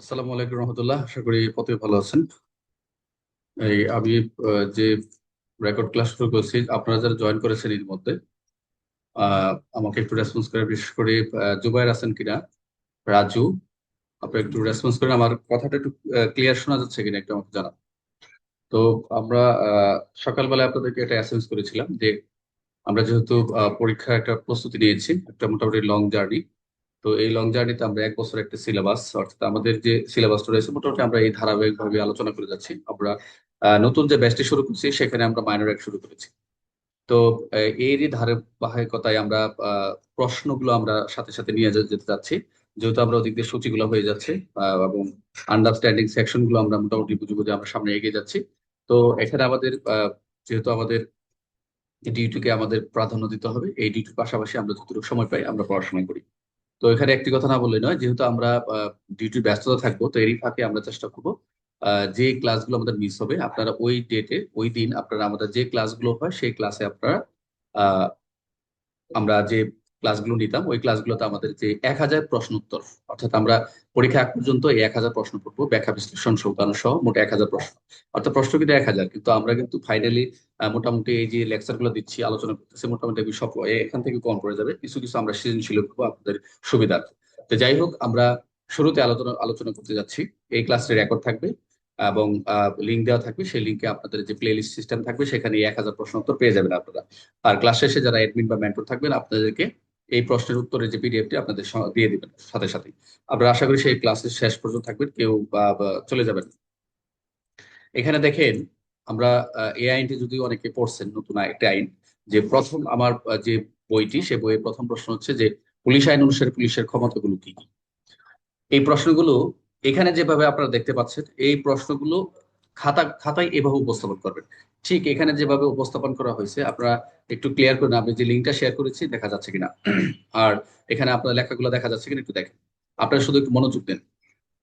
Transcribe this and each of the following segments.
আসসালামু আলাইকুম রহমতুল্লাহ। আশা করি পথে ভালো আছেন। এই আমি যে রেকর্ড ক্লাস শুরু করছি আপনারা যারা জয়েন করেছেন এর মধ্যে আমাকে একটু রেসপন্স করে বিশেষ করে জুবাইর আছেন কিনা রাজু আপনি একটু রেসপন্স করেন। আমার কথাটা একটু ক্লিয়ার শোনা যাচ্ছে কিনা একটু আমাকে জানান। তো আমরা আহ, সকালবেলা আপনাদেরকে একটা অ্যাসেন্স করেছিলাম যে আমরা যেহেতু পরীক্ষার একটা প্রস্তুতি নিয়েছি একটা মোটামুটি লং জার্নি তো এই লং জার্নিতে আমরা এক বছর একটা সিলেবাস অর্থাৎ আমাদের যে সিলেবাসটা রয়েছে মোটামুটি আমরা এই ধারাবাহিকভাবে আলোচনা করে যাচ্ছি। আমরা নতুন যে ব্যাচটি শুরু করছি, সেখানে আমরা মাইনর এক শুরু করেছি। তো এরই ধারাবাহিকতায় আমরা প্রশ্নগুলো আমরা সাথে সাথে নিয়ে যেতে যাচ্ছি। যেহেতু আমরা ওদিক দিয়ে সূচিগুলো হয়ে যাচ্ছে এবং আন্ডারস্ট্যান্ডিং সেকশনগুলো আমরা মোটামুটি বুঝে বুঝে আমরা সামনে এগিয়ে যাচ্ছি। তো এখানে আমাদের যেহেতু আমাদের ডিউটিকে আমাদের প্রাধান্য দিতে হবে, এই ডিউটির পাশাপাশি আমরা যতটুকু সময় পাই আমরা পড়াশোনা করি। তো এখানে একটি কথা না বললে নয়, যেহেতু আমরা ডিউটি ব্যস্ততা থাকব, তো এরই ফাঁকে আমরা চেষ্টা করব যে ক্লাসগুলো আমাদের মিস হবে, আপনারা ওই ডেটে, ওই দিন আপনারা আমাদের যে ক্লাসগুলো হয়, সেই ক্লাসে আপনারা আমরা যে ক্লাসগুলো নিতাম, ওই ক্লাসগুলোতে আমাদের যে এক হাজার প্রশ্ন উত্তর, অর্থাৎ আমরা পরীক্ষা এক পর্যন্ত এই এক হাজার প্রশ্ন পড়ব, ব্যাখ্যা, বিশ্লেষণ সৌতানো সহ মোট এক হাজার প্রশ্ন। অর্থাৎ প্রশ্ন কিন্তু এক হাজার, কিন্তু আমরা কিন্তু ফাইনালি মোটামুটি এই যে লেকচারগুলো দিচ্ছি, আলোচনা করতেছি, মোটামুটি আমি সব এখান থেকে কম পড়ে যাবে, কিছু কিছু আমরা সৃজনশীল করব আপনাদের সুবিধার্থে। তো যাই হোক, আমরা শুরুতে আলোচনা আলোচনা করতে যাচ্ছি। এই ক্লাসটি রেকর্ড থাকবে এবং লিঙ্ক দেওয়া থাকবে, সেই লিঙ্কে আপনাদের যে প্লে লিস্ট সিস্টেম থাকবে, সেখানে এক হাজার প্রশ্ন উত্তর পেয়ে যাবেন আপনারা। আর ক্লাস শেষে যারা অ্যাডমিন বা মেন্টর থাকবেন, আপনাদেরকে এই প্রশ্নের উত্তরের যে পিডিএফটি আপনাদের দিয়ে দিবেন সাথে সাথে আমরা আশা করি সেই ক্লাসের শেষ পর্যন্ত থাকবেন, কেউ বা চলে যাবেন এখানে দেখেন, আমরা এই আইনটি যদি অনেকে পড়ছেন, নতুন একটা আইন, যে প্রথম আমার যে বইটি, সে বইয়ের প্রথম প্রশ্ন হচ্ছে যে, পুলিশ আইন অনুসারে পুলিশের ক্ষমতাগুলো কি কি? এই প্রশ্নগুলো, এখানে যেভাবে আপনারা দেখতে পাচ্ছেন, এই প্রশ্নগুলো খাতা, খাতায় এভাবে উপস্থাপন করবেন। ঠিক এখানে যেভাবে উপস্থাপন করা হয়েছে, আপনারা একটু ক্লিয়ার করে আমি যে লিঙ্কটা শেয়ার করেছি, দেখা যাচ্ছে কিনা। আর এখানে আপনার লেখাগুলো দেখা যাচ্ছে কিনা একটু দেখেন। আপনারা শুধু একটু মনোযোগ দেন।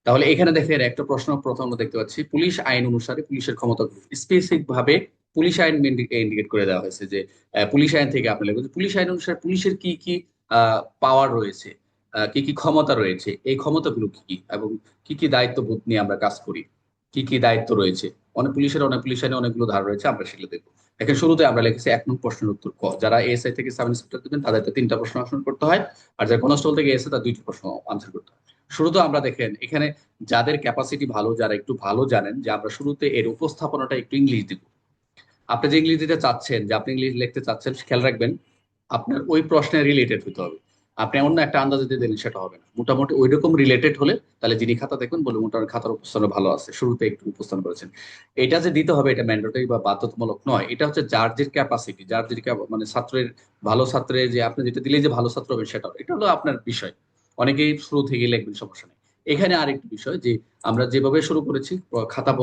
তাহলে এখানে দেখেন একটা প্রশ্ন প্রথম আমরা দেখতে পাচ্ছি, পুলিশ আইন অনুসারে পুলিশের ক্ষমতা স্পেসিফিক ভাবে পুলিশ আইন ইন্ডিকেট করে দেওয়া হয়েছে যে পুলিশ আইন থেকে আপনি লিখবেন পুলিশ আইন অনুসারে পুলিশের কি কি পাওয়ার রয়েছে কি কি ক্ষমতা রয়েছে, এই ক্ষমতাগুলো কি কি, এবং কি কি দায়িত্ববোধ নিয়ে আমরা কাজ করি। কি কি দায়িত্ব রয়েছে? অনেক পুলিশের, অনেক পুলিশ আইনে অনেকগুলো ধারা রয়েছে, আমরা সেগুলো দেখব। এখন শুরুতে আমরা লিখেছি এক নম্বর প্রশ্নের উত্তর ক। যারা এসআই থেকে সাব ইন্সপেক্টর দেবেন তাদেরকে তিনটা প্রশ্ন আনসার করতে হয়, আর যারা কনস্টেবল থেকে এসে তার দুইটি প্রশ্ন আনসার করতে হয়। শুরুতে আমরা দেখেন, এখানে যাদের ক্যাপাসিটি ভালো, যারা একটু ভালো জানেন, যে আমরা শুরুতে এর উপস্থাপনাটা একটু ইংলিশ দিব। আপনি যে ইংলিশ দিতে চাচ্ছেন, যে আপনি ইংলিশ লিখতে চাচ্ছেন, খেয়াল রাখবেন, আপনার ওই প্রশ্নে রিলেটেড হতে হবে। আপনি অন্য একটা আন্দাজ দিয়ে দিলেন, সেটা হবে না। মোটামুটি ওই রকম রিলেটেড হলে তাহলে যিনি খাতা দেখবেন বলে মোটামুটি খাতার উপস্থানে ভালো আছে, শুরুতে একটু উপস্থান করেছেন। এটা যে দিতে হবে এটা ম্যান্ডেটরি বা বাধ্যতামূলক নয়, এটা হচ্ছে যার যে ক্যাপাসিটি যার যে মানে ছাত্রের, ভালো ছাত্রের যে আপনি যেটা দিলে যে ভালো ছাত্র হবে সেটা এটা হলো আপনার বিষয়। অনেকেই শুরু থেকে লিখবেন, সমস্যা নেই। এখানে আরেকটি বিষয় যে আমরা যেভাবে শুরু করেছি, খাতা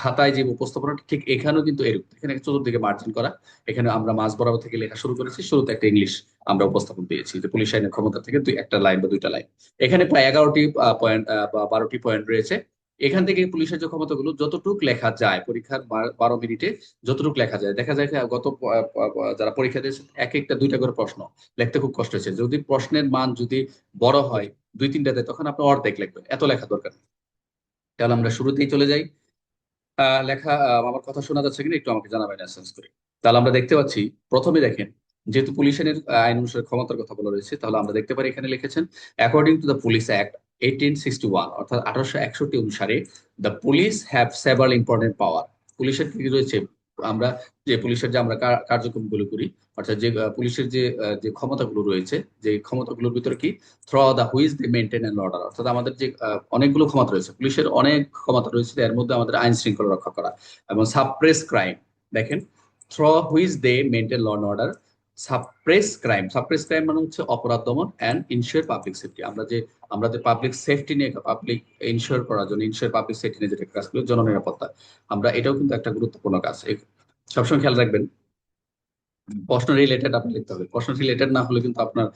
খাতায় যে উপস্থাপনাটা, ঠিক এখানেও কিন্তু এরকম এখানে চতুর্দিকে মার্জিন করা। এখানে আমরা মাঝ বরাবর থেকে লেখা শুরু করেছি, শুরুতে একটা ইংলিশ আমরা উপস্থাপন দিয়েছি যে পুলিশ আইনের ক্ষমতা থেকে দুই, একটা লাইন বা দুইটা লাইন। এখানে প্রায় এগারোটি পয়েন্ট বা বারোটি পয়েন্ট রয়েছে। এখান থেকে পুলিশের যে ক্ষমতাগুলো যতটুক লেখা যায়, পরীক্ষার বারো মিনিটে যতটুক লেখা যায়। দেখা যায় গত যারা পরীক্ষা দিয়েছেন এক একটা দুইটা করে প্রশ্ন লিখতে খুব কষ্ট হয়েছে। যদি প্রশ্নের মান যদি বড় হয়, দুই তিনটা দেয়, তখন আপনি অর্ধেক লিখবেন এত লেখা দরকার তাহলে আমরা শুরুতেই চলে যাই। লেখা আমার কথা শোনা যাচ্ছে কিনা একটু আমাকে জানাবেন এসেন্স করে। তাহলে আমরা দেখতে পাচ্ছি, প্রথমে দেখেন, যেহেতু পুলিশের আইন অনুসারে ক্ষমতার কথা বলা রয়েছে, তাহলে আমরা দেখতে পারি এখানে লিখেছেন according to the police act eighteen sixty one অর্থাৎ আঠারোশো একষট্টি অনুসারে the police have several important power পুলিশের কি রয়েছে? আমরা যে পুলিশের যে আমরা কার- কার্যক্রমগুলো করি, অর্থাৎ যে পুলিশের যে যে ক্ষমতাগুলো রয়েছে, যে ক্ষমতাগুলোর ভিতরে কি? Through the which the maintain and order অর্থাৎ আমাদের যে অনেকগুলো ক্ষমতা রয়েছে, পুলিশের অনেক ক্ষমতা রয়েছে, এর মধ্যে আমাদের আইন শৃঙ্খলা রক্ষা করা এবং সাপ্রেস ক্রাইম দেখেন through which they maintain law and order suppress crime suppress crime মানে হচ্ছে অপরাধ দমন অ্যান্ড ইনশিওর পাবলিক সেফটি আমরা যে আমরা যে পাবলিক সেফটি নিয়ে পাবলিক ইনশিওর করার জন্য ইনশিওর পাবলিক সেফটি নিয়ে যেটা কাজ করি, জননিরাপত্তা, আমরা এটাও কিন্তু একটা গুরুত্বপূর্ণ কাজ। সবসময় খেয়াল রাখবেন। প্রশ্ন রিলেটেড আপনি লিখতে হবে। প্রশ্ন রিলেটেড না হলে কিন্তু আপনার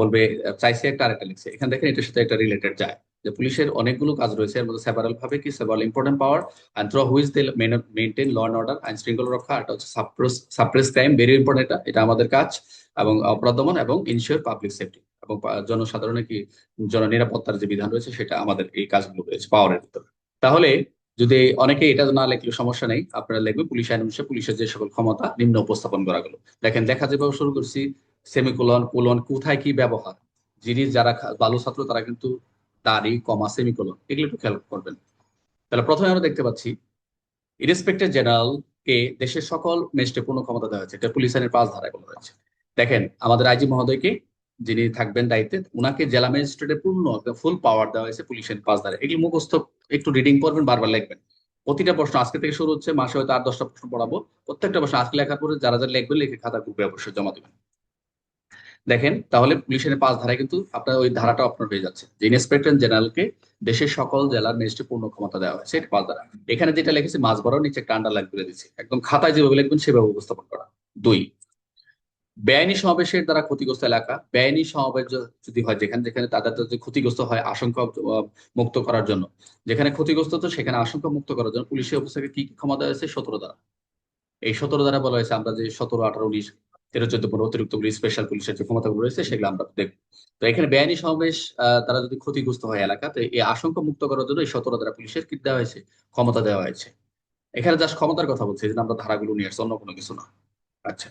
বলবে, চাইছে একটা আরেকটা লিখছে। এখানে দেখেন এটার সাথে একটা রিলেটেড যায়। যে পুলিশের অনেকগুলো কাজ রয়েছে। এর মধ্যে সেভারাল ভাবে কি several important power and through which they maintain law and order আইন শৃঙ্খলা রক্ষা এটা হচ্ছে সাপ্রেস ক্রাইম ভেরি ইম্পর্টেন্ট এটা। এটা আমাদের কাজ এবং অপরাধ দমন এবং ইনশিওর পাবলিক সেফটি এবং জনসাধারণের কি জননিরাপত্তার যে বিধান রয়েছে, সেটা আমাদের এই কাজগুলো রয়েছে পাওয়ারের ভিতরে। তাহলে যদি অনেকে এটা না লিখলে সমস্যা নেই, আপনারা লিখবে পুলিশ আইন অনুসারে পুলিশের যে সকল ক্ষমতা নিম্ন উপস্থাপন করা গেল। দেখেন, দেখা যেভাবে শুরু করছি সেমিকোলন কোলন কোথায় কি ব্যবহার? যিনি যারা ভালো ছাত্র তারা কিন্তু দাড়ি কমা সেমিকোলন এগুলো একটু খেয়াল করবেন। তাহলে প্রথমে আমরা দেখতে পাচ্ছি ইন্সপেক্টর জেনারেল কে দেশের সকল ম্যাজিস্ট্রেট পূর্ণ ক্ষমতা দেওয়া হয়েছে, এটা পুলিশ আইনের পাঁচ ধারায় বলা হয়েছে। দেখেন, আমাদের আইজি মহোদয়কে যিনি থাকবেন দায়িত্বে, উনাকে জেলা ম্যাজিস্ট্রেটের পূর্ণ ফুল পাওয়ার দেওয়া হয়েছে পুলিশের পাঁচ ধারায়। এগুলি মুখস্থ একটু রিডিং করবেন বারবার লিখবেন। প্রতিটা প্রশ্ন আজকে থেকে শুরু হচ্ছে, মাসে হয়তো আট, দশটা প্রশ্ন পড়াবো। প্রত্যেকটা প্রশ্ন আজকে লেখার পরে যারা যারা লিখবেন, লিখে খাতার গ্রুপে অবশ্যই জমা দেবেন। দেখেন, তাহলে পুলিশের পাঁচ ধারায় কিন্তু আপনার ওই ধারাটা আপনার হয়ে যাচ্ছে। যে ইন্সপেক্টর জেনারেলকে দেশের সকল জেলার ম্যাজিস্ট্রেট পূর্ণ ক্ষমতা দেওয়া হয়েছে, এটা পাঁচ ধারা। এখানে যেটা লিখেছি মাঝ বড় নিচে একটা আন্ডারলাইন করে দিচ্ছি একদম খাতায় যেভাবে লিখবেন, সেভাবে উপস্থাপন করা। দুই, বেআইনি সমাবেশের দ্বারা ক্ষতিগ্রস্ত এলাকা। বেআইনি সমাবেশ যদি হয়, যেখানে যেখানে তাদের যদি ক্ষতিগ্রস্ত হয়, আশঙ্কা মুক্ত করার জন্য। যেখানে ক্ষতিগ্রস্ত তো, সেখানে আশঙ্কা মুক্ত করার জন্য পুলিশের অবস্থাকে কি কি ক্ষমতা আছে সতেরো দ্বারা এই সতেরো দ্বারা বলা হয়েছে, আমরা যে সতেরো, আঠারো, উনিশ তেরো চোদ্দ পনেরো অতিরিক্ত পুলিশ স্পেশাল পুলিশের যে ক্ষমতাগুলো রয়েছে, সেগুলো আমরা দেখব। তো এখানে বেআইনি সমাবেশ তারা যদি ক্ষতিগ্রস্ত হয় এলাকাতে এই আশঙ্কা মুক্ত করার জন্য এই সতেরো দ্বারা পুলিশের কি দেওয়া হয়েছে, ক্ষমতা দেওয়া হয়েছে। এখানে জাস্ট ক্ষমতার কথা বলছি জন্য আমরা ধারাগুলো নিয়ে আসছি, অন্য কোনো কিছু না। আচ্ছা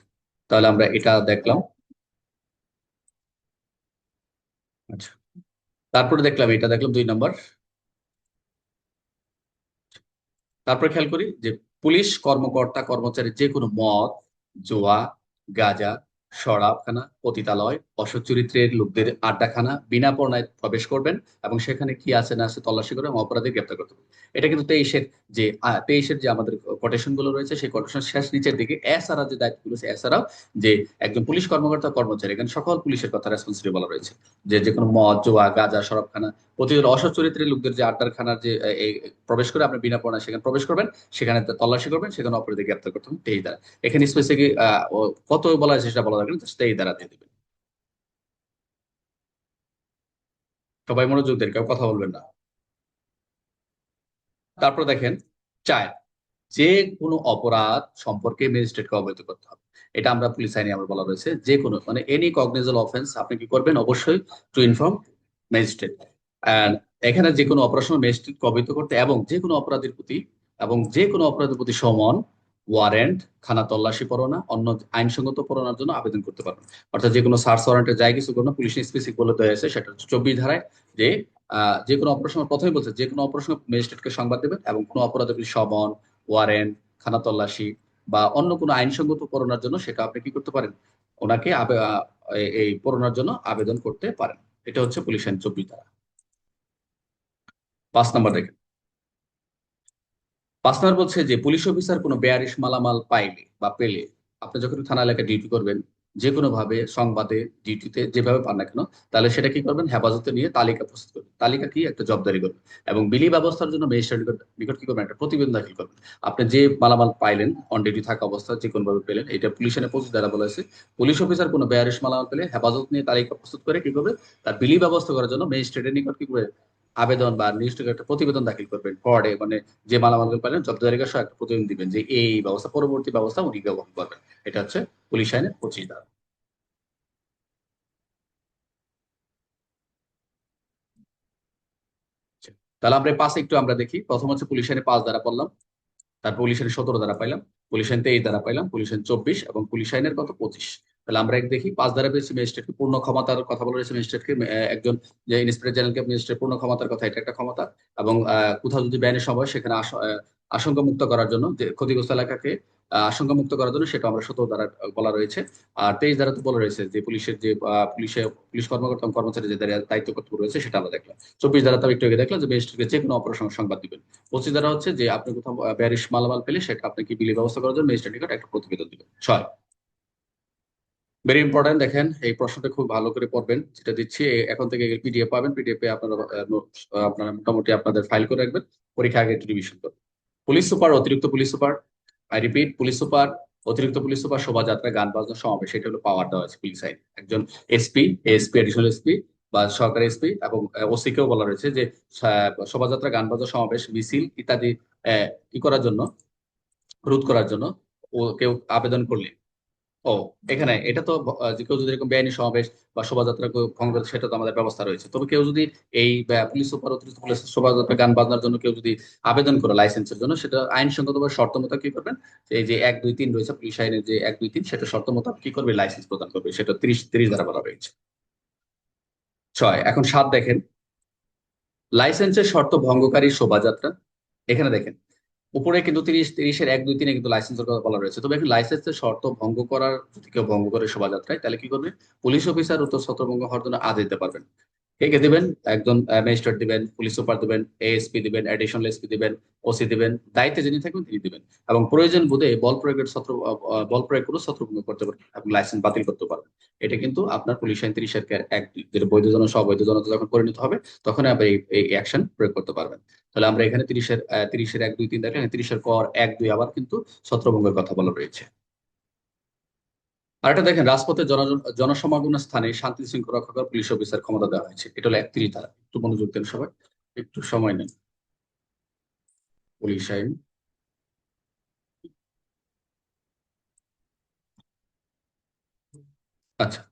তাহলে আমরা এটা দেখলাম। আচ্ছা তারপরে দেখলাম, এটা দেখলাম দুই নম্বর। তারপরে খেয়াল করি যে পুলিশ কর্মকর্তা, কর্মচারী যে কোনো মদ, জোয়া গাঁজা শরাবখানা পতিতালয় অসৎ চরিত্রের লোকদের আড্ডাখানা, বিনা পর্ণায় প্রবেশ করবেন এবং সেখানে কি আছে না আছে তল্লাশি করে এবং অপরাধী গ্রেপ্তার করতে এটা কিন্তু তেইশের যে তেইশের যে আমাদের কোটেশনগুলো রয়েছে, সেই কোটেশন শেষ নিচের দিকে এছাড়া যে দায়িত্বগুলো আছে, এছাড়াও যে একজন পুলিশ কর্মকর্তা, কর্মচারী, এখানে সকল পুলিশের কথা রেসপন্সিবল বলা রয়েছে। যে যে কোনো মদ, জোয়া, গাঁজা শরাবখানা প্রতিদিন অসৎ চরিত্রের লোকদের যে আড্ডার খানার যে প্রবেশ করে আপনি বিনা পড়ায় সেখানে প্রবেশ করবেন, সেখানে তল্লাশি করবেন, সেখানে অপরাধী গ্রেপ্তার করতে হবে, তেইশ দ্বারা এখানে স্পেসিফিক কত বলা হয়েছে সেটা বলা যাবে না, তেইশ দ্বারা দিয়ে দিবেন সবাই মনোযোগ দেন কেউ কথা বলবেন না। তারপর দেখেন, চায়, যে কোনো অপরাধ সম্পর্কে ম্যাজিস্ট্রেটকে অবহিত করতে হবে। এটা আমরা পুলিশ আইনে আমরা বলা রয়েছে, যে কোনো মানে এনি কগনিজেবল অফেন্স আপনি কি করবেন? অবশ্যই টু ইনফর্ম ম্যাজিস্ট্রেট এখানে যে কোনো অপারেশন ম্যাজিস্ট্রেটকে অবহিত করতে এবং যে কোনো অপরাধের প্রতি এবং যে কোনো অপরাধের প্রতি সমান ওয়ারেন্ট খানা তল্লাশি পরোয়ানা অন্য আইনসঙ্গত পরোয়ানার জন্য আবেদন করতে পারবেন অর্থাৎ যে কোনো সার্চ ওয়ারেন্টের যায় কিছু কোনো পুলিশ স্পেসিফিক বলে দেওয়া হয়েছে, সেটা চব্বিশ ধারায় যে যে কোনো অপারেশন প্রথমে বলছে যে কোনো অপারেশন ম্যাজিস্ট্রেটকে সংবাদ দেবেন এবং কোনো অপরাধের সমন ওয়ারেন্ট খানা তল্লাশি বা অন্য কোনো আইনসঙ্গত পরোয়ানার জন্য সেটা আপনি কি করতে পারেন? ওনাকে এই- এই পরোয়ানার জন্য আবেদন করতে পারেন। এটা হচ্ছে পুলিশ আইন চব্বিশ ধারা। পাঁচ নাম্বার দেখেন। পাঁচ নাম্বার বলছে যে, পুলিশ অফিসার কোনো বেয়ারিশ মালামাল পাইলে বা পেলে। আপনি যখন থানা এলাকায় ডিউটি করবেন যে কোনো ভাবে সংবাদে ডিউটিতে যেভাবে পান না কেন, তাহলে সেটা কি করবেন? হেফাজতে নিয়ে তালিকা প্রস্তুত করবেন। তালিকা কি? একটা জবদারি করবেন। এবং বিলি ব্যবস্থার জন্য ম্যাজিস্ট্রেট নিকট কি করবেন? একটা প্রতিবেদন দাখিল করবেন। আপনি যে মালামাল পাইলেন অন ডিউটি থাকা অবস্থা যে কোনো ভাবে পেলেন, এটা পুলিশ পঁচিশ দ্বারা বলা হয়েছে। পুলিশ অফিসার কোনো বেয়ারিশ মালামাল পেলে হেফাজত নিয়ে তালিকা প্রস্তুত করে কি করবে? তার বিলি ব্যবস্থা করার জন্য ম্যাজিস্ট্রেটের নিকট কি করবে আবেদন বা নির্দিষ্ট একটা প্রতিবেদন দাখিল করবেন পরে মানে যে মালামালগুলো পাইলেন জব্দারিকার সহ একটা প্রতিবেদন দিবেন যে এই ব্যবস্থা, পরবর্তী ব্যবস্থা উনি গ্রহণ করবেন। এটা হচ্ছে পুলিশ আইনের পঁচিশ ধারা। তাহলে আমরা পাঁচে একটু আমরা দেখি। প্রথম হচ্ছে পুলিশ আইনে পাঁচ দ্বারা পড়লাম। তারপর পুলিশ আইনে সতেরো দ্বারা পাইলাম। পুলিশ আইন তেইশ দ্বারা পাইলাম। পুলিশ আইন চব্বিশ এবং পুলিশ আইনের কত? পঁচিশ। তাহলে আমরা এক দেখি, পাঁচ পেয়েছি ম্যাজিস্ট্রেটকে পূর্ণ ক্ষমতার কথা বলা হয়েছে ম্যাজিস্ট্রেটকে একজন যে ইন্সপেক্টর জেনারেলকে ম্যাজিস্ট্রেট পূর্ণ ক্ষমতার কথা, এটা একটা ক্ষমতা। এবং কোথাও যদি ব্যানের সময় সেখানে আশঙ্কা মুক্ত করার জন্য ক্ষতিগ্রস্ত এলাকাকে আশঙ্কা মুক্ত করার জন্য সেটা আমরা সতেরো দ্বারা বলা রয়েছে। আর তেইশ দ্বারা তো বলা রয়েছে যে পুলিশের যে পুলিশে, পুলিশ কর্মকর্তা কর্মচারী যে দায়িত্ব কর্তব্য রয়েছে সেটা আমরা দেখলাম। চব্বিশ দ্বারা তো একটু আগে দেখলাম যে ম্যাজিস্ট্রেটকে যে কোনো অপারেশন সংবাদ দিবেন। পঁচিশ দ্বারা হচ্ছে যে আপনি কোথাও ব্যারিশ মালামাল পেলে সেটা আপনাকে বিলি ব্যবস্থা করার জন্য ম্যাজিস্ট্রেট নিকট একটা প্রতিবেদন দিবেন। ছয়। ভেরি ইম্পর্টেন্ট দেখেন, এই প্রশ্নটা খুব ভালো করে পড়বেন, যেটা দিচ্ছি এখন থেকে পিডিএফ পাবেন পিডিএফ আপনারা আপনারা মোটামুটি আপনাদের ফাইল করে রাখবেন পরীক্ষা আগে রিভিশন করবেন। পুলিশ সুপার অতিরিক্ত police super I repeat police super অতিরিক্ত পুলিশ সুপার শোভাযাত্রা গান বাজনা সমাবেশ, এটা হলো পাওয়ার দেওয়া আছে পুলিশ আইন একজন এসপি এসপি এডিশনাল এসপি বা সরকারি এসপি এবং ওসি কেও বলা রয়েছে যে শোভাযাত্রা গান বাজনা সমাবেশ, মিছিল ইত্যাদি ই করার জন্য, রোধ করার জন্য ও কেউ আবেদন করলে। ও, এখানে এটা তো কেউ যদি এরকম বেআইনি সমাবেশ বা শোভাযাত্রা করে, সেটা তো আমাদের ব্যবস্থা রয়েছে। তবে কেউ যদি এই পুলিশ সুপার অতিরিক্ত পুলিশ শোভাযাত্রা গান বাজনার জন্য কেউ যদি আবেদন করে লাইসেন্সের জন্য, সেটা আইনসঙ্গতভাবে শর্ত মতো কি করবেন? এই যে এক, দুই, তিন রয়েছে, পুলিশ আইনের যে এক, দুই, তিন, সেটা শর্ত মতো কি করবে? লাইসেন্স প্রদান করবে, সেটা তিরিশ তিরিশ ধারা বলা হয়েছে। ছয়, এখন সাত দেখেন। লাইসেন্সের শর্ত ভঙ্গকারী শোভাযাত্রা, এখানে দেখেন। উপরে কিন্তু তিরিশ, তিরিশের এক, দুই, তিনে কিন্তু লাইসেন্সের কথা বলা রয়েছে। তবে এখন লাইসেন্সের শর্ত ভঙ্গ করার, যদি কেউ ভঙ্গ করে শোভাযাত্রায়, তাহলে কি করবে? পুলিশ অফিসার উত্তর ছত্রভঙ্গ হওয়ার জন্য আদেশ দিতে পারবেন। কে কে দিবেন? একজন ম্যাজিস্ট্রেট দিবেন, পুলিশ সুপার দিবেন এএসপি দিবেন অ্যাডিশনাল এসপি দিবেন ওসি দিবেন, দায়িত্বে যিনি থাকবেন তিনি দিবেন। এবং প্রয়োজন বোধে বল প্রয়োগের ছত্র বল প্রয়োগ করে ছত্রভঙ্গ করতে পারবেন এবং লাইসেন্স বাতিল করতে পারবেন। এটা কিন্তু আপনার পুলিশ আইন তিরিশের এক যেটা বৈধজন অবৈধজনতা যখন পরিণত হবে, তখন আপনি এই অ্যাকশন প্রয়োগ করতে পারবেন। তাহলে আমরা এখানে তিরিশের তিরিশের এক দুই তিন দেখেন তিরিশের পর এক দুই আবার কিন্তু ছত্রভঙ্গের কথা বলা রয়েছে। আর এটা দেখেন, রাজপথে জন, জনসমাগমের স্থানে শান্তি শৃঙ্খলা রক্ষা পুলিশ অফিসার ক্ষমতা দেওয়া হয়েছে। এটা হলো একত্রিশ ধারা একটু মনোযোগ দেন সবাই, একটু সময় নেন। পুলিশ আইন। আচ্ছা।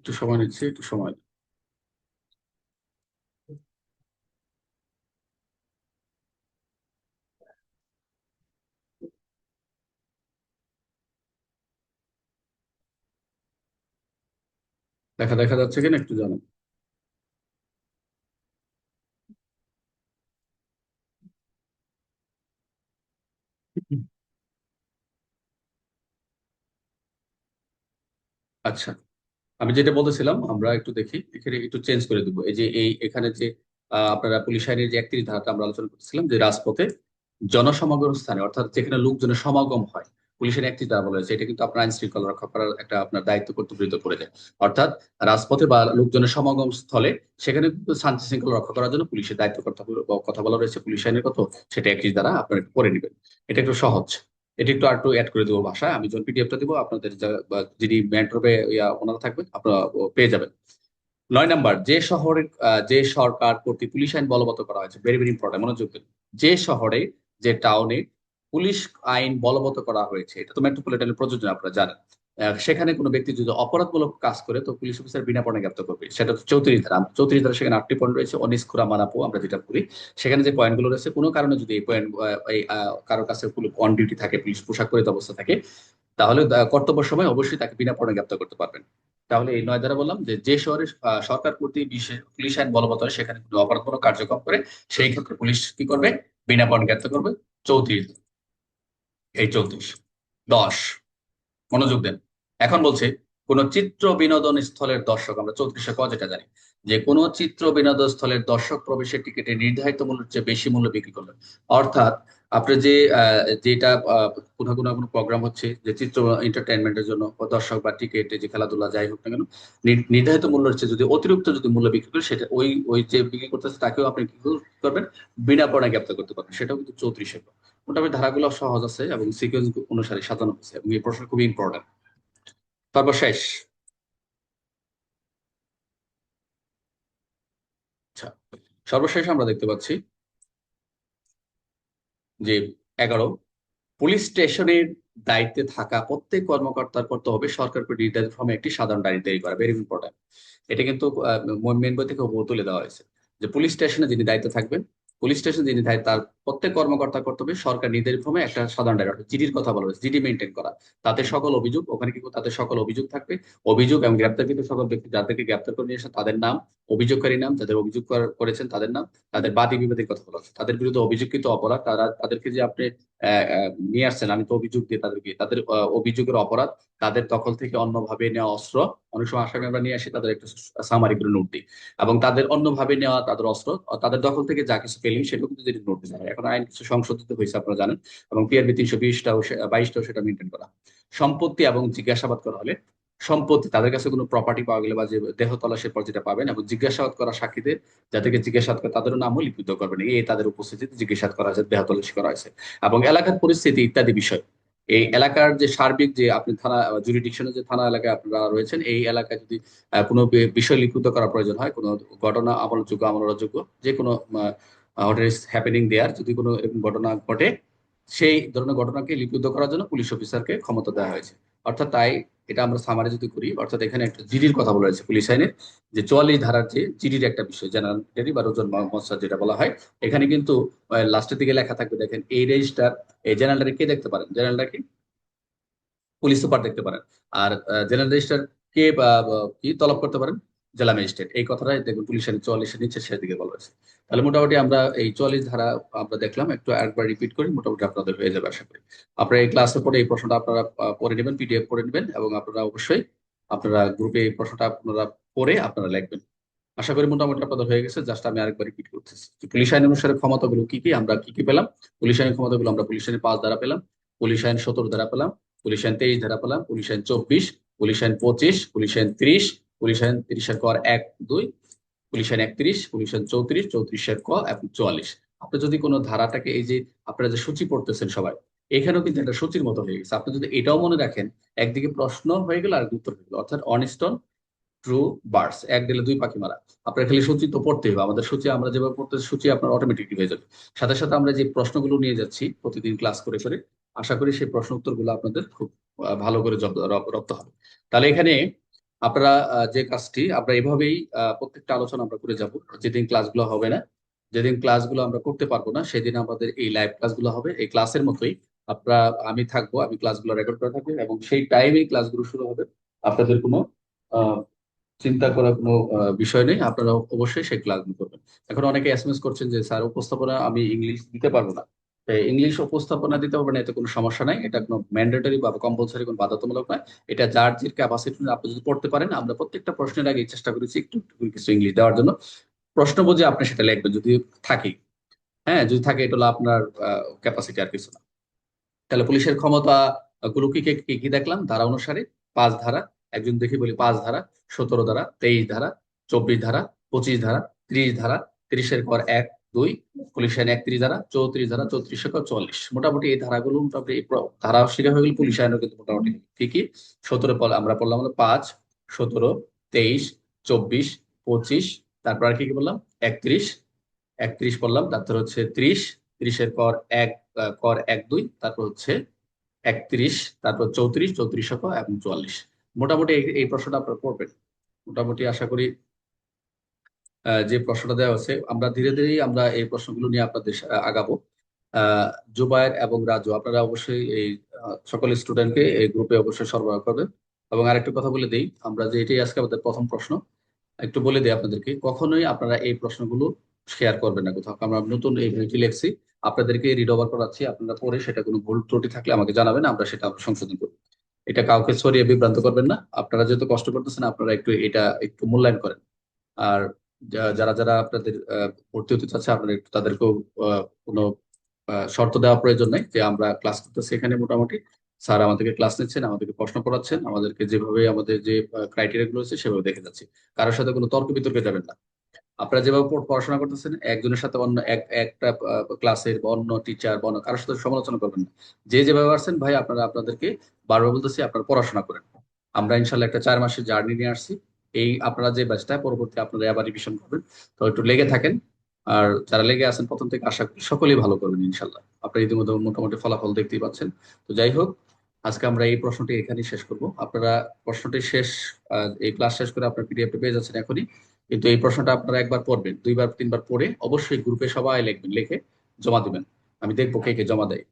একটু সময় নিচ্ছি একটু সময়। দেখা দেখা যাচ্ছে কিনা একটু জানান আচ্ছা। আমি যেটা বলতেছিলাম, আমরা একটু দেখি, এখানে একটু চেঞ্জ করে দিব। এই যে এই, এখানে যে আপনারা পুলিশ আইনের যে একত্রিশ ধারাটা আমরা আলোচনা করতেছিলাম, যে রাজপথে জনসমাগম স্থানে, অর্থাৎ যেখানে লোকজনের সমাগম হয়, পুলিশের একটি ধারা বলা হয়েছে, এটা কিন্তু আপনার আইন শৃঙ্খলা রক্ষা করার একটা আপনার দায়িত্ব কর্তব্য করে দেয়। অর্থাৎ রাজপথে বা লোকজনের সমাগম স্থলে, সেখানে কিন্তু শান্তি শৃঙ্খলা রক্ষা করার জন্য পুলিশের দায়িত্ব কথা কথা বলা রয়েছে পুলিশ আইনের কত সেটা একত্রিশ দ্বারা আপনারা একটু করে নেবেন। এটা একটু সহজ। এটা একটু আরেকটু অ্যাড করে দেবো ভাষায় আমি যখন পিডিএফটা দিব, আপনাদের যিনি মেন্টরবে ওনারা থাকবেন, আপনারা পেয়ে যাবেন। নয় নাম্বার, যে শহরে যে সরকার কর্তৃক পুলিশ আইন বলবৎ করা হয়েছে ভেরি ভেরি ইম্পর্টেন্ট মনোযোগ দিন। যে শহরে, যে টাউনে পুলিশ আইন বলবৎ করা হয়েছে, এটা তো মেট্রোপলিটনের প্রযোজনা, আপনারা জানেন। সেখানে কোনো ব্যক্তি যদি অপরাধমূলক কাজ করে, তো পুলিশ অফিসার বিনা পণে গ্রেপ্তার করবে। সেটা তো চৌত্রিশ ধারা চৌত্রিশ ধারা সেখানে আটটি পয়েন্ট রয়েছে অনিস্কুরা মানাপো, আমরা যেটা করি সেখানে যে পয়েন্টগুলো রয়েছে, কোনো কারণে যদি এই পয়েন্ট এই কারোর কাছে অন ডিউটি থাকে, পুলিশ পোশাক পরিত অবস্থা থাকে, তাহলে কর্তব্য সময় অবশ্যই তাকে বিনা পণে গ্রেপ্তার করতে পারবেন। তাহলে এই নয় দ্বারা বললাম যে যে শহরে সরকার কর্তৃক বিশেষ, পুলিশ আইন বলবৎ হয়, সেখানে কোনো অপরাধমূলক কার্যক্রম করে, সেই ক্ষেত্রে পুলিশ কি করবে? বিনা পণ গ্রেপ্তার করবে। চৌত্রিশ। এই চৌত্রিশ। দশ। মনোযোগ দেন। এখন বলছে, কোন চিত্র বিনোদন স্থলের দর্শক, আমরা চৌত্রিশে ক যেটা জানি, যে কোন চিত্র বিনোদন স্থলের দর্শক প্রবেশের টিকিটে নির্ধারিত মূল্যের চেয়ে বেশি মূল্য বিক্রি করবেন অর্থাৎ, আপনি যে যেটা কোনো কোনো কোনো প্রোগ্রাম হচ্ছে, যে চিত্র এন্টারটেনমেন্টের জন্য দর্শক বা টিকিট যে খেলাধুলা যাই হোক না কেন নির্ধারিত মূল্যের চেয়ে যদি অতিরিক্ত যদি মূল্য বিক্রি করে, সেটা ওই ওই যে বিক্রি করতেছে, তাকেও আপনি কি করবেন বিনা পণে গ্রেপ্তার করতে পারবেন। সেটাও কিন্তু চৌত্রিশে। মোটামুটি ধারাগুলো সহজ আছে এবং সিকোয়েন্স অনুসারে সাজানো হয়েছে এবং এই প্রশ্ন খুবই ইম্পর্টেন্ট তারপর শেষ। আচ্ছা সর্বশেষ আমরা দেখতে পাচ্ছি যে এগারো, পুলিশ স্টেশনের দায়িত্বে থাকা প্রত্যেক কর্মকর্তার করতে হবে সরকার করে নির্ধারিত ফর্মে একটি সাধারণ ডায়েরি তৈরি করা ভেরি ইম্পর্টেন্ট এটা কিন্তু মেন বই থেকে তুলে দেওয়া হয়েছে যে পুলিশ স্টেশনে যিনি দায়িত্বে থাকবেন পুলিশ স্টেশন যিনি থাকে তার প্রত্যেক কর্মকর্তা কর্তব্যে সরকার নির্ধারিত ফর্মে একটা সাধারণ ডায়েরি জিডির কথা বলা হয়েছে জিডি মেনটেন করা। তাতে সকল অভিযোগ, ওখানে কিন্তু তাদের সকল অভিযোগ থাকবে। অভিযোগ এবং গ্রেপ্তারকৃত সকল ব্যক্তি, যাদেরকে গ্রেপ্তার করে নিয়ে এসে তাদের নাম, অভিযোগকারী নাম, যাদের অভিযোগ কর- করেছেন তাদের নাম, তাদের বাদী বিবাদের কথা বলা হচ্ছে তাদের বিরুদ্ধে অভিযোগকৃত অপরাধ তারা, তাদেরকে যে আপনি নিয়ে আসছেন। আমি তো অভিযোগ দিয়ে তাদেরকে তাদের অভিযোগের অপরাধ, তাদের দখল থেকে অন্যভাবে নেওয়া অস্ত্র, অনেক সময় আসামি আমরা নিয়ে আসি, তাদের একটা সামারি করে নোট দিই। এবং তাদের অন্যভাবে নেওয়া তাদের অস্ত্র তাদের দখল থেকে যা কিছু পেলেন সেগুলো কিন্তু যদি নোট দিতে এখন আইন কিছু সংশোধিত হয়েছে আপনারা জানেন, এবং পিআরবি তিনশো বিশটা বাইশটাও সেটা মেনটেন করা। সম্পত্তি এবং জিজ্ঞাসাবাদ করা হলে সম্পত্তি, তাদের কাছে কোনো প্রপার্টি পাওয়া গেলে বা যে দেহ তলাশের পর যেটা পাবেন এবং জিজ্ঞাসাবাদ করা সাক্ষীদের যাদেরকে জিজ্ঞাসাবাদ করে তাদেরও নামও লিপিত করবেন। এই তাদের উপস্থিতিতে জিজ্ঞাসাবাদ করা হয়েছে, দেহ তলাশি করা হয়েছে। এবং এলাকার পরিস্থিতি ইত্যাদি বিষয়। এই এলাকার যে সার্বিক যে আপনি থানা জুরিডিকশনের যে থানা এলাকায় আপনারা রয়েছেন, এই এলাকায় যদি কোনো বিষয় লিপিত করার প্রয়োজন হয়, কোনো ঘটনা আমলযোগ্য আমলযোগ্য যে কোনো ইজ হ্যাপেনিং দেয়ার যদি কোনো ঘটনা ঘটে, সেই ধরনের ঘটনাকে লিপিবদ্ধ করার জন্য পুলিশ অফিসারকে ক্ষমতা দেওয়া হয়েছে। অর্থাৎ তাই এটা আমরা সামারে যদি করি, অর্থাৎ এখানে একটা জিডির কথা বলা হয়েছে পুলিশ আইনের যে চুয়াল্লিশ ধারার যে জিডির একটা বিষয় জেনারেল বা রোজন মশা যেটা বলা হয়, এখানে কিন্তু লাস্টের দিকে লেখা থাকবে, দেখেন, এই রেজিস্টার এই জেনারেলটাকে কে দেখতে পারেন? জেনারেলটা কি? পুলিশ সুপার দেখতে পারেন। আর জেনারেল রেজিস্টার কে কি, তলব করতে পারেন? জেলা ম্যাজিস্ট্রেট। এই কথাটা দেখুন, পুলিশ আইন চুয়াল্লিশের নিচে সেদিকে বলা হয়েছে। তাহলে মোটামুটি আমরা এই চুয়াল্লিশ ধারা আমরা দেখলাম, একটু একবার রিপিট করি, মোটামুটি আপনাদের হয়ে যাবে আশা করি। আপনারা এই ক্লাসের পরে এই প্রশ্নটা আপনারা পড়ে নেবেন পিডিএফ করে নেবেন, এবং আপনারা অবশ্যই আপনারা গ্রুপে এই প্রশ্নটা আপনারা পড়ে আপনারা লিখবেন। আশা করি মোটামুটি আপনাদের হয়ে গেছে জাস্ট আমি আরেকবার রিপিট করতেছি। পুলিশ আইন অনুসারে ক্ষমতাগুলো কি কি, আমরা কি কি পেলাম? পুলিশ আইন ক্ষমতাগুলো আমরা পুলিশ আইনের পাঁচ ধারা পেলাম, পুলিশ আইন সতেরো ধারা পেলাম, পুলিশ আইন তেইশ ধারা পেলাম, পুলিশ আইন চব্বিশ, পুলিশ আইন পঁচিশ, পুলিশ আইন ত্রিশ পুলিশ আইন তিরিশের কর এক, দুই পুলিশ আইন একত্রিশ পুলিশ আইন চৌত্রিশ, চৌত্রিশের ক এবং চুয়াল্লিশ। আপনি যদি কোনো ধারাটাকে এই যে আপনারা যে সূচি পড়তেছেন সবাই, এখানেও কিন্তু একটা সূচির মতো হয়ে গেছে। আপনি যদি এটাও মনে রাখেন, একদিকে প্রশ্ন হয়ে গেল আর উত্তর হয়ে গেল। অর্থাৎ অনিস্টন ট্রু বার্ডস এক দিলে দুই পাখি মারা। আপনার খালি সূচি তো পড়তে হবে। আমাদের সূচি, আমরা যেভাবে পড়তে সূচি আপনার অটোমেটিকলি হয়ে যাবে। সাথে সাথে আমরা যে প্রশ্নগুলো নিয়ে যাচ্ছি প্রতিদিন ক্লাস করে করে, আশা করি সেই প্রশ্ন উত্তরগুলো আপনাদের খুব ভালো করে রপ্ত হবে। তাহলে এখানে আপনারা যে কাজটি আমরা এভাবেই প্রত্যেকটা আলোচনা আমরা করে যাব। যেদিন ক্লাসগুলো হবে না, যেদিন ক্লাসগুলো আমরা করতে পারব না, সেদিন আমাদের এই লাইভ ক্লাসগুলো হবে। এই ক্লাসের মতোই আপনারা, আমি থাকব, আমি ক্লাসগুলো রেকর্ড করে থাকব এবং সেই টাইমেই ক্লাসগুলো শুরু হবে। আপনাদের কোনো চিন্তা করার কোনো বিষয় নেই। আপনারা অবশ্যই সেই ক্লাসগুলো করবেন। এখন অনেকে এস করছেন যে, স্যার, উপস্থাপনা আমি ইংলিশ দিতে পারব না। ইংলিশ উপস্থাপনা দিতে পারবেন, এতে কোনো সমস্যা নাই। এটা কোনো ম্যান্ডেটরি বা কম্পালসারি কোনো বাধ্যতামূলক নয়। এটা যার যে ক্যাপাসিটি আপনি যদি পড়তে পারেন, আমরা প্রত্যেকটা প্রশ্নের আগে চেষ্টা করেছি একটু কিছু ইংলিশ দেওয়ার জন্য। প্রশ্ন বুঝে আপনি সেটা লিখবেন, যদি থাকে। হ্যাঁ যদি থাকে, এটা হলো আপনার ক্যাপাসিটি আর কিছু না। তাহলে পুলিশের ক্ষমতা গুলো কি কি দেখলাম? ধারা অনুসারে পাঁচ ধারা, একজন দেখি বলি পাঁচ ধারা, সতেরো ধারা, তেইশ ধারা, চব্বিশ ধারা, পঁচিশ ধারা, ত্রিশ ধারা, ত্রিশের পর এক দুই পুলিশ আইন একত্রিশ ধারা, চৌত্রিশ ধারা, চৌত্রিশ চল্লিশ। মোটামুটি এই ধারাগুলো মোটামুটি ধারা শিখা হয়ে গেলে পুলিশ আইনও কিন্তু মোটামুটি ঠিকই। সতেরো আমরা পড়লাম পাঁচ, সতেরো, তেইশ, চব্বিশ, পঁচিশ, তারপর আর কি কি বললাম? একত্রিশ। একত্রিশ পড়লাম, তারপর হচ্ছে ত্রিশ। ত্রিশের পর এক কর এক, দুই, তারপর হচ্ছে একত্রিশ, তারপর চৌত্রিশ চৌত্রিশ এবং চুয়াল্লিশ। মোটামুটি এই প্রশ্নটা আপনারা পড়বেন। মোটামুটি আশা করি যে প্রশ্নটা দেওয়া আছে আমরা ধীরে ধীরেই আমরা এই প্রশ্নগুলো নিয়ে আপনাদের আগাবো। জুবায়ের এবং রাজু, আপনারা অবশ্যই এই সকল স্টুডেন্টকে এই গ্রুপে অবশ্যই সরবরাহ করবেন। এবং আরেকটু কথা বলে দিই, আমরা যে এটাই আজকে আমাদের প্রথম প্রশ্ন, একটু বলে দিই আপনাদেরকে, কখনোই আপনারা এই প্রশ্নগুলো শেয়ার করবেন না কোথাও। আমরা নতুন এই বইটি লেখছি, আপনাদেরকে রিড ওভার করাচ্ছি, আপনারা পরে সেটা কোনো ভুল ত্রুটি থাকলে আমাকে জানাবেন, আমরা সেটা সংশোধন করব। এটা কাউকে সরিয়ে বিভ্রান্ত করবেন না, আপনারা যেহেতু কষ্ট করতেছেন, আপনারা একটু এটা একটু মূল্যায়ন করেন। আর যারা যারা আপনাদের ভর্তি হতে চাচ্ছে, আপনারা একটু তাদেরকেও কোনো শর্ত দেওয়া প্রয়োজন নেই যে আমরা ক্লাস করতেছি এখানে মোটামুটি। স্যার আমাদেরকে ক্লাস নিচ্ছেন, আমাদেরকে প্রশ্ন করাচ্ছেন, আমাদেরকে যেভাবে আমাদের যে ক্রাইটেরিয়া গুলো আছে সেভাবে দেখে যাচ্ছে। কারোর সাথে কোনো তর্ক বিতর্কে যাবেন না। আপনারা যেভাবে পড়াশোনা করতেছেন, একজনের সাথে অন্য, এক, একটা ক্লাসের বা অন্য টিচার বা অন্য কারোর সাথে সমালোচনা করবেন না। যে যেভাবে আসছেন ভাই আপনারা আপনাদেরকে বারবার বলতেছি, আপনারা পড়াশোনা করেন। আমরা ইনশাল্লাহ একটা চার মাসের জার্নি নিয়ে আসছি। এই আপনারা যে ব্যাচটা পরবর্তী আপনারা আবার রিভিশন করবেন। তো একটু লেগে থাকেন। আর যারা লেগে আছেন, প্রথম থেকে আশা করি সকলেই ভালো করবেন ইনশাল্লাহ আপনারা ইতিমধ্যে মোটামুটি ফলাফল দেখতেই পাচ্ছেন। তো যাই হোক, আজকে আমরা এই প্রশ্নটি এখানেই শেষ করব। আপনারা প্রশ্নটি শেষ এই ক্লাস শেষ করে আপনার পিডিএফ পেয়ে যাচ্ছেন এখনই। কিন্তু এই প্রশ্নটা আপনারা একবার পড়বেন, দুইবার, তিনবার পড়ে অবশ্যই গ্রুপে সবাই লিখবেন, লিখে জমা দিবেন। আমি দেখব কে কে জমা দেয়।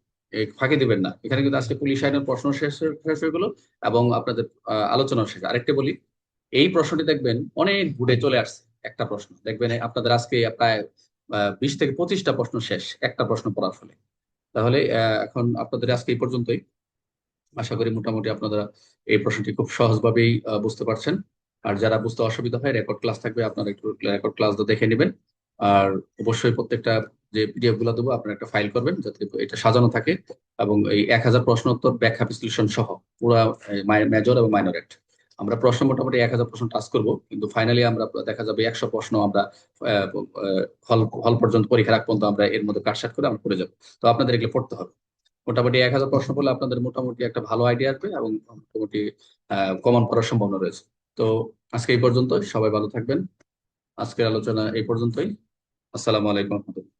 ফাঁকি দিবেন না। এখানে কিন্তু আজকে পুলিশ আইনের প্রশ্ন শেষ শেষ হয়ে গেলো এবং আপনাদের আলোচনা শেষ। আরেকটা বলি এই প্রশ্নটি দেখবেন অনেক ঘুরে চলে আসছে। একটা প্রশ্ন। দেখবেন আপনাদের আজকে প্রায় বিশ থেকে পঁচিশটা প্রশ্ন শেষ, একটা প্রশ্ন পড়ার ফলে। তাহলে এখন আপনাদের আজকে এই পর্যন্তই। আশা করি মোটামুটি আপনারা এই প্রশ্নটি খুব সহজভাবেই বুঝতে পারছেন। আর যারা বুঝতে অসুবিধা হয় রেকর্ড ক্লাস থাকবে, আপনারা একটু রেকর্ড ক্লাস দেখে নেবেন। আর অবশ্যই প্রত্যেকটা যে পিডিএফগুলো দেবো, আপনারা একটা ফাইল করবেন, যাতে এটা সাজানো থাকে। এবং এই এক হাজার প্রশ্ন উত্তর ব্যাখ্যা বিশ্লেষণ সহ, পুরো মেজর এবং মাইনর আমরা প্রশ্ন মোটামুটি এক হাজার প্রশ্ন টাচ করব, কিন্তু ফাইনালি আমরা দেখা যাবে একশো প্রশ্ন আমরা হল হল পর্যন্ত পরীক্ষা রাখ পর্যন্ত আমরা এর মধ্যে কাটসাট করে আমরা পড়ে যাব। তো আপনাদের এগুলো পড়তে হবে। মোটামুটি এক হাজার প্রশ্ন পড়লে আপনাদের মোটামুটি একটা ভালো আইডিয়া আসবে এবং মোটামুটি কমন করার সম্ভাবনা রয়েছে। তো আজকে এই পর্যন্ত সবাই ভালো থাকবেন। আজকের আলোচনা এই পর্যন্তই। আসসালামু আলাইকুম রহমতুল্লাহ।